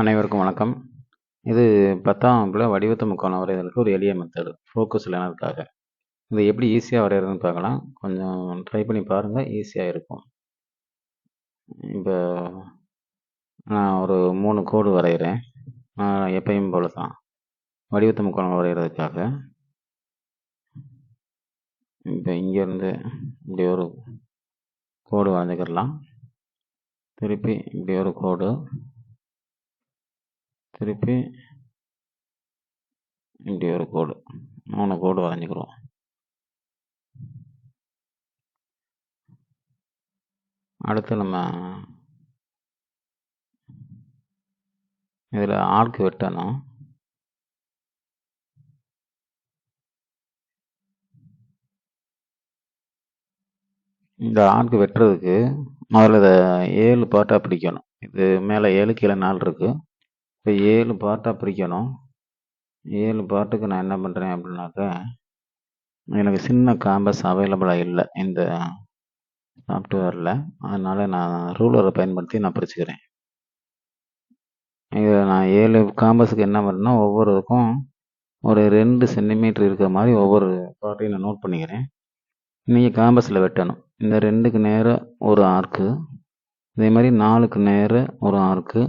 அனைவருக்கும் வணக்கம். இது பத்தாம் வகுப்பில் வடிவத்து முக்கோணம் வரைகிறதுக்கு ஒரு எளிய மெத்தடு ஃபோக்கஸ் லேனருக்காக இது எப்படி ஈஸியாக வரைகிறதுன்னு பார்க்கலாம். கொஞ்சம் ட்ரை பண்ணி பாருங்கள் ஈஸியாக இருக்கும். இப்போ நான் ஒரு மூணு கோடு வரைகிறேன் நான் எப்பயும் போல தான் வடிவத்து முக்கோணம் வரைகிறதுக்காக இப்போ இங்கேருந்து இப்படி ஒரு கோடு வரைஞ்சிக்கிடலாம். திருப்பி இப்படி ஒரு கோடு திருப்பி இப்படி ஒரு கோடு மூணு கோடு வரைஞ்சிக்கிறோம். அடுத்து நம்ம இதில் ஆர்க் வெட்டணும். இந்த ஆர்க் வெட்டுறதுக்கு முதல்ல இதை ஏழு பார்ட்டாக பிரிக்கணும் இது மேலே ஏழு கீழே நாலு இருக்குது இப்போ ஏழு பார்ட்டாக பிரிக்கணும். ஏழு பார்ட்டுக்கு நான் என்ன பண்ணுறேன் அப்படின்னாக்கா எனக்கு சின்ன காம்பஸ் அவைலபிளாக இல்லை இந்த சாஃப்ட்வேரில் அதனால் நான் ரூலரை பயன்படுத்தி நான் பிரிச்சுக்கிறேன். இது நான் ஏழு காம்பஸுக்கு என்ன பண்ணேன்னா ஒவ்வொருக்கும் ஒரு ரெண்டு சென்டிமீட்டர் இருக்கிற மாதிரி ஒவ்வொரு பார்ட்டையும் நான் நோட் பண்ணிக்கிறேன். நீங்கள் காம்பஸில் வெட்டணும். இந்த ரெண்டுக்கு நேர ஒரு ஆர்க்கு இதே மாதிரி நாலுக்கு நேர ஒரு ஆர்க்கு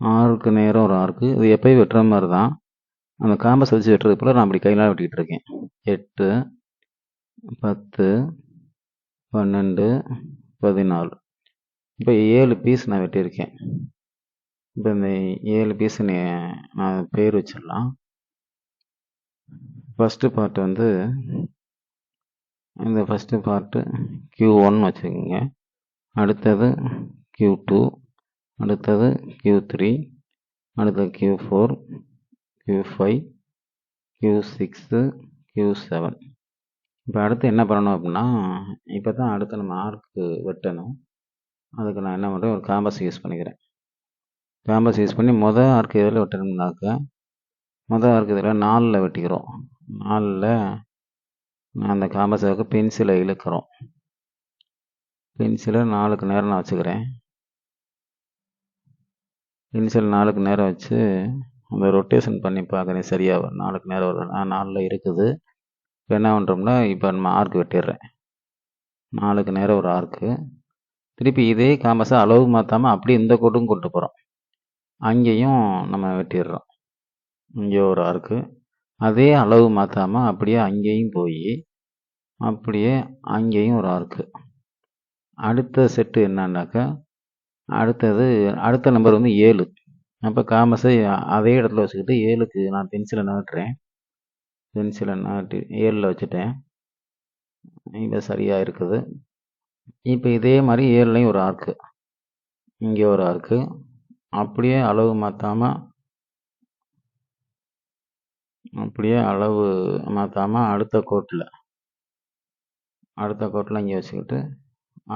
ஆறுக்கு நேரம் ஒரு ஆர்க்கு இது எப்பயும் வெட்டுற மாதிரி தான் அந்த காம்பஸ் வச்சு வெட்டுறது போல் நான் அப்படி கையில் வெட்டிக்கிட்டு இருக்கேன். எட்டு பத்து பன்னெண்டு பதினாலு. இப்போ ஏழு பீஸ் நான் வெட்டியிருக்கேன். இப்போ இந்த ஏழு பீஸ் நான் பேர் வச்சிடலாம். ஃபஸ்ட்டு பார்ட் வந்து இந்த ஃபஸ்ட்டு பார்ட்டு க்யூ ஒன் வச்சுக்கோங்க. அடுத்தது கியூ டூ அடுத்தது க்யூ த்ரீ அடுத்தது Q four Q five Q six Q seven இப்போ அடுத்து என்ன பண்ணணும் அப்படின்னா இப்போ தான் அடுத்து நம்ம ஆர்க்கு வெட்டணும். அதுக்கு நான் என்ன பண்ணுறேன் ஒரு காம்பஸ் யூஸ் பண்ணிக்கிறேன். காம்பஸ் யூஸ் பண்ணி மொதல் ஆர்க்கு எதில் வெட்டணும்னாக்கா மொதல் ஆர்க்கு இதில் நாலில் வெட்டிக்கிறோம். நாலில் அந்த காம்பஸுக்கு பென்சிலை இழுக்கிறோம். பென்சிலை நாலுக்கு நேரம் நான் வச்சுக்கிறேன். இனிஷியல் நாளுக்கு நேரம் வச்சு அந்த ரொட்டேஷன் பண்ணி பார்க்குறேன் சரியாக நாளுக்கு நேரம் வரும். நாளில் இருக்குது. இப்போ என்ன பண்ணுறோம்னா இப்போ நம்ம ஆர்க் வெட்டிடுறேன். நாளுக்கு நேரம் ஒரு ஆர்க்கு திருப்பி இதே காம்பஸை அளவு மாற்றாமல் அப்படியே இந்த கோட்டும் கொண்டு போகிறோம் அங்கேயும் நம்ம வெட்டிடுறோம். இங்கே ஒரு ஆர்க்கு அதே அளவு மாற்றாமல் அப்படியே அங்கேயும் போய் அப்படியே அங்கேயும் ஒரு ஆர்க்கு அடுத்த செட்டு என்னன்னாக்கா அடுத்தது அடுத்த நம்பர் வந்து ஏழு. அப்போ காமஸை அதே இடத்துல வச்சுக்கிட்டு ஏழுக்கு நான் பென்சிலை நாட்டுறேன் பென்சிலை நாட்டி ஏழில் வச்சுட்டேன். இப்போ சரியாக இருக்குது. இப்போ இதே மாதிரி ஏழுலையும் ஒரு ஆர்க்கு இங்கே ஒரு ஆர்க்கு அப்படியே அளவு மாற்றாமல் அப்படியே அளவு மாற்றாமல் அடுத்த கோட்டில் அடுத்த கோட்டில் இங்கே வச்சுக்கிட்டு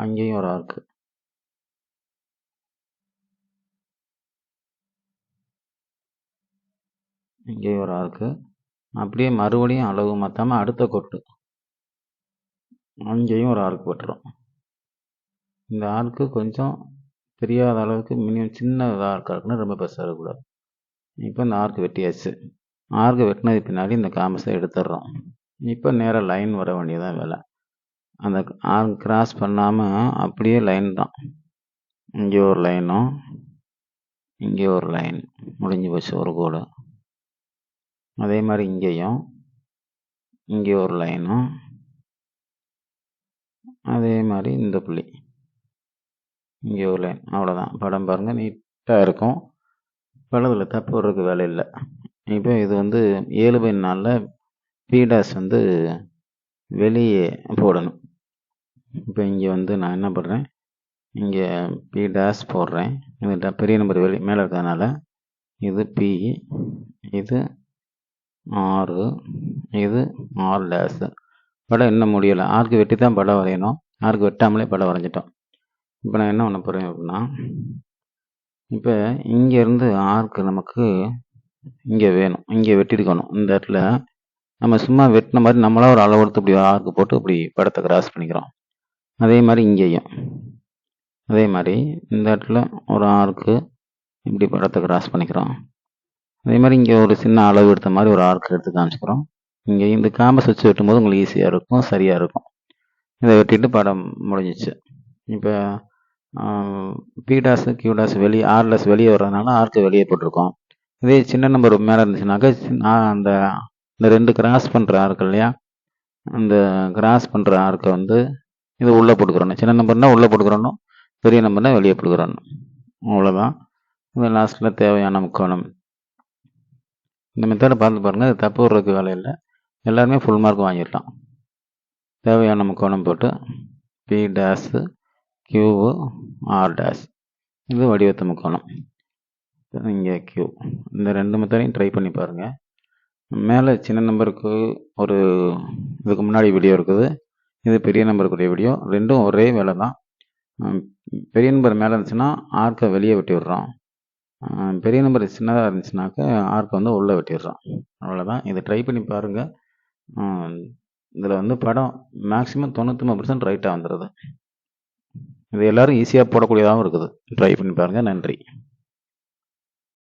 அங்கேயும் ஒரு ஆர்க்கு இங்கேயும் ஒரு ஆர்க்கு அப்படியே மறுபடியும் அளவு மாற்றாமல் அடுத்த கொட்டு. அங்கேயும் ஒரு ஆர்க் போட்டுரும் இந்த ஆர்க்கு கொஞ்சம் தெரியாத அளவுக்கு மினிமம் சின்ன ஆர்க்காக இருக்குன்னு ரொம்ப பெருசாக இருக்கக்கூடாது. இப்போ இந்த ஆர்க் வெட்டியாச்சு. ஆர்க் வெட்டினது பின்னாடி இந்த காமஸை எடுத்துடுறோம். இப்போ நேராக லைன் வர வேண்டியதான் வேலை. அந்த ஆர்க் கிராஸ் பண்ணாமல் அப்படியே லைன் தான். இங்கே ஒரு லைனும் இங்கே ஒரு லைன் முடிஞ்சு போச்சு ஒரு கோடு. அதே மாதிரி இங்கேயும். இங்கே ஒரு லைனும் அதே மாதிரி இந்த புள்ளி. இங்கே ஒரு லைன் அவ்வளோதான் படம் பாருங்கள் நீட்டாக இருக்கும். படத்தில் தப்பு வர்றதுக்கு வேலை இல்லை. இப்போ இது வந்து ஏழு பை நாளில் பீடாஸ் வந்து வெளியே போடணும். இப்போ இங்கே வந்து நான் என்ன பண்ணுறேன் இங்கே பி டேஸ் போடுறேன். இது பெரிய நம்பர் வெளி மேலே இருக்கிறதுனால இது பி இது ஆறு. இது ஆறு டேஸு படம் இன்னும் முடியலை. ஆர்க்கு வெட்டி தான் படம் வரையணும். ஆர்க்கு வெட்டாமலே படம் வரைஞ்சிட்டோம். இப்போ நான் என்ன பண்ண போகிறேன் அப்படின்னா இப்போ இங்கேருந்து ஆர்க்கு நமக்கு இங்கே வேணும். இங்கே வெட்டியிருக்கணும். இந்த இடத்துல நம்ம சும்மா வெட்டின மாதிரி நம்மளாக ஒரு அளவு இப்படி ஆர்க்கு போட்டு இப்படி படத்தை கிராஸ் பண்ணிக்கிறோம். அதே மாதிரி இங்கேயும். அதே மாதிரி இந்த இடத்துல ஒரு ஆர்க்கு இப்படி படத்தை கிராஸ் பண்ணிக்கிறோம். அதே மாதிரி இங்கே ஒரு சின்ன அளவு எடுத்த மாதிரி ஒரு ஆர்க் எடுத்து காமிச்சிக்கிறோம். இங்கே இந்த காம்பஸ் வச்சு வெட்டும்போது உங்களுக்கு ஈஸியாக இருக்கும் சரியாக இருக்கும். இதை வெட்டிட்டு படம் முடிஞ்சிச்சு. இப்போ பிடாஸ் கியூடாஸ் வெளியே ஆர்லஸ் வெளியே வர்றதுனால ஆர்க்கு வெளியே போட்டிருக்கோம். இதே சின்ன நம்பர் மேலே இருந்துச்சுனாக்கா அந்த இந்த ரெண்டு கிராஸ் பண்ணுற ஆர்க்கு இல்லையா? அந்த கிராஸ் பண்ணுற ஆர்க்கை வந்து இது உள்ளே போட்டுக்கிறோம். சின்ன நம்பர்னா உள்ளே போட்டுக்கிறோம் பெரிய நம்பர்னா வெளியே போட்டுக்கிறோம் அவ்வளோதான் இது லாஸ்ட்டில் தேவையான முக்கோணம். இந்த மெத்தடை பார்த்து பாருங்கள் அது தப்பு விடுறதுக்கு வேலை இல்லை. எல்லாருமே ஃபுல் மார்க் வாங்கிடலாம். தேவையான முக்கோணம் போட்டு P dash Q R dash இது வடிவத்து முக்கோணம் இங்கே கியூ இந்த ரெண்டு மெத்தடையும் ட்ரை பண்ணி பாருங்கள் மேலே சின்ன நம்பருக்கு ஒரு இதுக்கு முன்னாடி வீடியோ இருக்குது. இது பெரிய நம்பருக்குரிய வீடியோ ரெண்டும் ஒரே வேலை தான் பெரிய நம்பர் மேலே இருந்துச்சுன்னா ஆர்க்கை வெளியே விட்டு விடுறோம். பெரிய நம்பர் சின்னதாக இருந்துச்சுனாக்கா ஆர்க்கை வந்து உள்ளே வெட்டிடுறோம் அவ்வளோதான் இதை ட்ரை பண்ணி பாருங்கள் இதில் வந்து படம் மேக்ஸிமம் தொண்ணூத்தொம்பது பர்சன்ட் ரைட்டாக வந்துடுது இது எல்லோரும் ஈஸியாக போடக்கூடியதாகவும் இருக்குது. ட்ரை பண்ணி பாருங்கள் நன்றி.